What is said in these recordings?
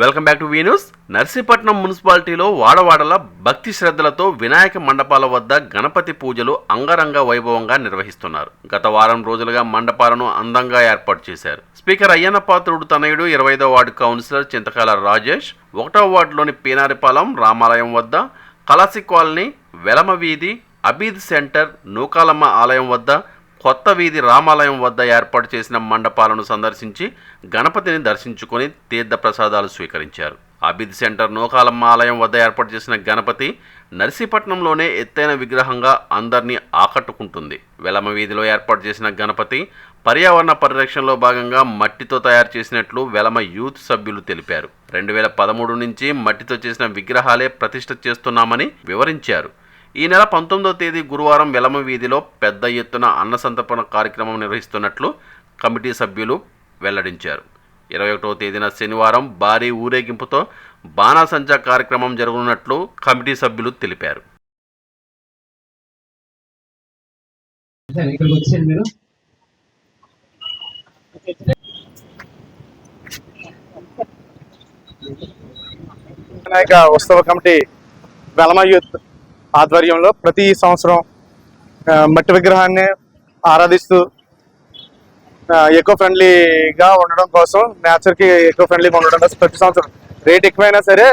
Welcome back to V News Narsipatnam మున్సిపాలిటీలో వాడవాడల భక్తి శ్రద్ధలతో వినాయక మండపాల వద్ద గణపతి పూజలు అంగరంగ వైభవంగా నిర్వహిస్తున్నారు. గత వారం రోజులుగా మండపాలను అందంగా ఏర్పాటు చేశారు. స్పీకర్ అయ్యన్న పాత్రుడు తనయుడు ఇరవైదో వార్డు కౌన్సిలర్ చింతకాల రాజేష్ ఒకటో వార్డులోని పీనారిపాలెం రామాలయం వద్ద కలాసి కాలనీ వెలమ వీధి అబీద్ సెంటర్ నూకాలమ్మ ఆలయం వద్ద కొత్త వీధి రామాలయం వద్ద ఏర్పాటు చేసిన మండపాలను సందర్శించి గణపతిని దర్శించుకొని తీర్థ ప్రసాదాలు స్వీకరించారు. అబిద్ సెంటర్ నూకాలమ్మ ఆలయం వద్ద ఏర్పాటు చేసిన గణపతి నర్సీపట్నంలోనే ఎత్తైన విగ్రహంగా అందరినీ ఆకట్టుకుంటుంది. వెలమ వీధిలో ఏర్పాటు చేసిన గణపతి పర్యావరణ పరిరక్షణలో భాగంగా మట్టితో తయారు చేసినట్లు వెలమ యూత్ సభ్యులు తెలిపారు. రెండు వేల పదమూడు నుంచి మట్టితో చేసిన విగ్రహాలే ప్రతిష్ట చేస్తున్నామని వివరించారు. ఈ నెల పంతొమ్మిదో తేదీ గురువారం వెలమ వీధిలో పెద్ద ఎత్తున అన్న సంతర్పణ కార్యక్రమం నిర్వహిస్తున్నట్లు కమిటీ సభ్యులు వెల్లడించారు. ఇరవై ఒకటో తేదీన శనివారం భారీ ఊరేగింపుతో బాణాసంచా కార్యక్రమం జరగనున్నట్లు కమిటీ సభ్యులు తెలిపారు. సార్ ఇక్కడికి వచ్చారు మీరు. వినాయక ఉత్సవ కమిటీ వెలమ యూత్ ఆధ్వర్యంలో ప్రతి సంవత్సరం మట్టి విగ్రహాన్ని ఆరాధిస్తూ ఎకో ఫ్రెండ్లీగా ఉండడం కోసం నేచర్కి ఎకో ఫ్రెండ్లీగా ఉండడం కోసం ప్రతి సంవత్సరం రేట్ ఎక్కువైనా సరే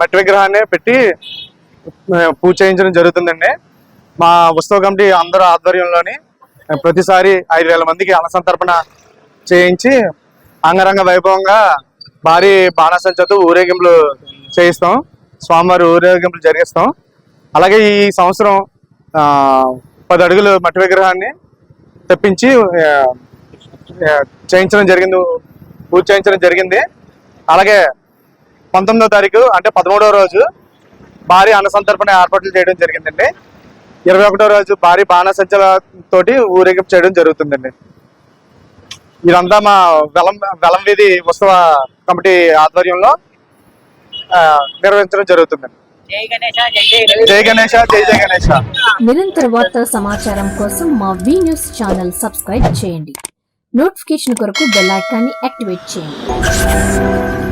మట్టి విగ్రహాన్ని పెట్టి పూజ చేయించడం జరుగుతుందండి. మా ఉత్సవ కమిటీ అందరూ ఆధ్వర్యంలోని ప్రతిసారి ఐదు వేల మందికి అన్నసంతర్పణ చేయించి అంగరంగ వైభవంగా భారీ బాణసంచతో ఊరేగింపులు చేయిస్తాం. స్వామివారి ఊరేగింపులు జరిగిస్తాం. అలాగే ఈ సంవత్సరం పది అడుగులు మట్టి విగ్రహాన్ని తెప్పించి చేయించడం జరిగింది. పూజ చేయించడం జరిగింది. అలాగే పంతొమ్మిదో తారీఖు అంటే పదమూడవ రోజు భారీ అన్నసంతర్పణ ఏర్పాట్లు చేయడం జరిగిందండి. ఇరవై ఒకటో రోజు భారీ బాణసంచల తోటి ఊరేగింపు చేయడం జరుగుతుందండి. ఇదంతా మా వెలం వెలం వీధి ఉత్సవ కమిటీ ఆధ్వర్యంలో నిర్వహించడం జరుగుతుందండి జై గణేశ జై జై గణేశ జై గణేష జై జై గణేష. నిరంతర వార్తా సమాచారం కోసం మా వి న్యూస్ ఛానల్ సబ్స్క్రైబ్ చేయండి. నోటిఫికేషన్ కొరకు బెల్ ఐకాన్ని యాక్టివేట్ చేయండి.